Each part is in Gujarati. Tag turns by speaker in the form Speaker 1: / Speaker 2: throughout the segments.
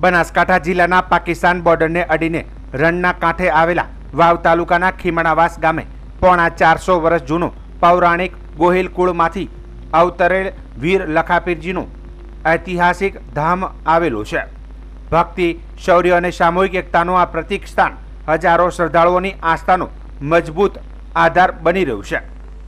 Speaker 1: બનાસકાંઠા જિલ્લાના પાકિસ્તાન બોર્ડરને અડીને રણના કાંઠે આવેલા વાવ તાલુકાના ખીમણાવાસ ગામે પોણા ચારસો વર્ષ જૂનું પૌરાણિક ગોહિલ કુળમાંથી અવતરેલ વીર લખાપીરજીનું ઐતિહાસિક ધામ આવેલું છે. ભક્તિ, શૌર્ય અને સામૂહિક એકતાનું આ પ્રતિક સ્થાન હજારો શ્રદ્ધાળુઓની આસ્થાનો મજબૂત આધાર બની રહ્યું છે.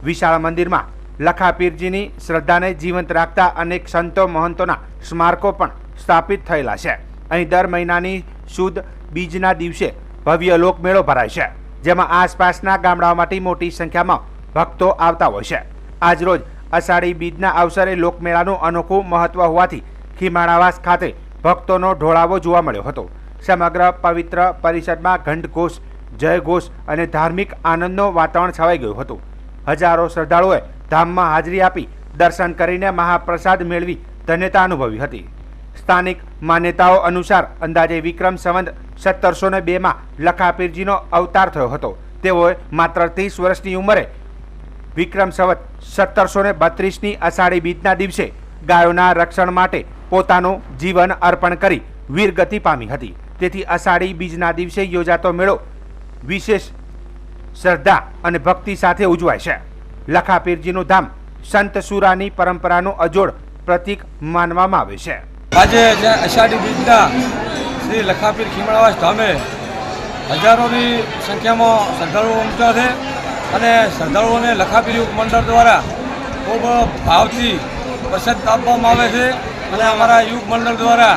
Speaker 1: વિશાળ મંદિરમાં લખાપીરજીની શ્રદ્ધાને જીવંત રાખતા અનેક સંતો મહંતોના સ્મારકો પણ સ્થાપિત થયેલા છે. અહીં દર મહિનાની શુદ્ધ બીજના દિવસે ભવ્ય લોકમેળો ભરાય છે, જેમાં આસપાસના ગામડાઓમાંથી મોટી સંખ્યામાં ભક્તો આવતા હોય છે. આજરોજ અષાઢી બીજના અવસરે લોકમેળાનું અનોખું મહત્વ હોવાથી ખીમાણાવાસ ખાતે ભક્તોનો ઢોળાવો જોવા મળ્યો હતો. સમગ્ર પવિત્ર પરિષદમાં ઘંટઘોષ, જયઘોષ અને ધાર્મિક આનંદનો વાતાવરણ છવાઈ ગયું હતું. હજારો શ્રદ્ધાળુઓએ ધામમાં હાજરી આપી દર્શન કરીને મહાપ્રસાદ મેળવી ધન્યતા અનુભવી હતી. સ્થાનિક માન્યતાઓ અનુસાર અંદાજે વિક્રમ સંવંત સત્તરસો ને બેમાં લખાપીરજીનો અવતાર થયો હતો. તેઓએ માત્ર ત્રીસ વર્ષની ઉંમરે વિક્રમ સંવત સત્તરસો ને બત્રીસની અષાઢી બીજના દિવસે ગાયોના રક્ષણ માટે પોતાનું જીવન અર્પણ કરી વીરગતિ પામી હતી. તેથી અષાઢી બીજના દિવસે યોજાતો મેળો વિશેષ શ્રદ્ધા અને ભક્તિ સાથે ઉજવાય છે. લખાપીરજીનું ધામ સંત સુરાની પરંપરાનું અજોડ પ્રતીક માનવામાં આવે છે.
Speaker 2: આજે અષાઢી બીજના શ્રી લખાપીર ખીમણાવાસ ધામે હજારોની સંખ્યામાં શ્રદ્ધાળુઓ ઉમટ્યા છે અને શ્રદ્ધાળુઓને લખાપીર યુગ મંડળ દ્વારા ખૂબ ભાવથી પ્રસાદ આપવામાં આવે છે અને અમારા યુગ મંડળ દ્વારા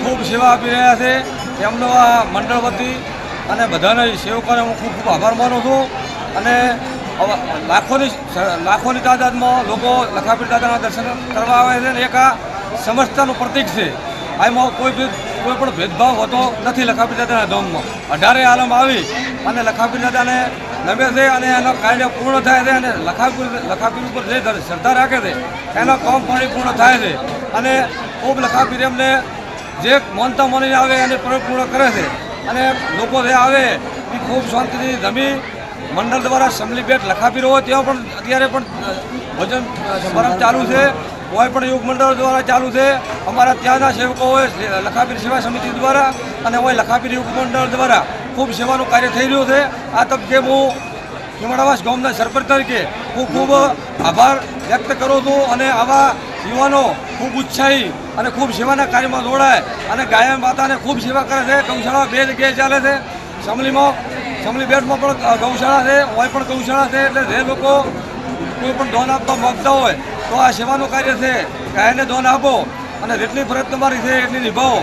Speaker 2: ખૂબ સેવા આપી રહ્યા છે. તેમનો આ મંડળ વતી અને બધાના સેવકોને હું ખૂબ ખૂબ આભાર માનું છું અને લાખોની લાખોની તાદાદમાં લોકો લખાપીર દાદાના દર્શન કરવા આવે છે અને એક આ સમસ્તાનું પ્રતીક છે. આમાં કોઈ કોઈ પણ ભેદભાવ હોતો નથી લખાપીર દાદાના ધામમાં અઢારે આલમ આવી અને લખાપીર દાદાને નમે છે અને એનો કાર્ય પૂર્ણ થાય છે અને લખાપી લખાપી ઉપર જે શ્રદ્ધા રાખે છે, એનો કામ પરિપૂર્ણ થાય છે. અને ખૂબ લખાપી એમને જે માનતા માનીને આવે એને પરિપૂર્ણ કરે છે. અને લોકો જે આવે એ ખૂબ શાંતિથી જમી મંડળ દ્વારા સમલી બેટ લખાપી હોય ત્યાં પણ અત્યારે પણ ભજન સમારંભ ચાલુ છે. કોઈ પણ યુગ મંડળ દ્વારા ચાલુ છે. અમારા ત્યાંના સેવકો હોય લખાપીર સેવા સમિતિ દ્વારા અને હોય લખાપીર યુગ મંડળ દ્વારા ખૂબ સેવાનું કાર્ય થઈ રહ્યું છે. આ તબકે હું હિમાડાવાસ ગામના સરપંચ તરીકે હું ખૂબ આભાર વ્યક્ત કરું છું અને આવા યુવાનો ખૂબ ઉત્સાહી અને ખૂબ સેવાના કાર્યમાં જોડાય અને ગાયન માતાને ખૂબ સેવા કરે છે. ગૌશાળા બે જગ્યાએ ચાલે છે. સમલીમાં, સમલી બેટમાં પણ ગૌશાળા છે હોય પણ ગૌશાળા છે. એટલે જે લોકો કોઈ પણ દોન આપવા માગતા હોય તો આ સેવાનું કાર્ય છે ગાયને દોન આપો અને જેટલી ફરજ તમારી છે એટલી નિભાવો.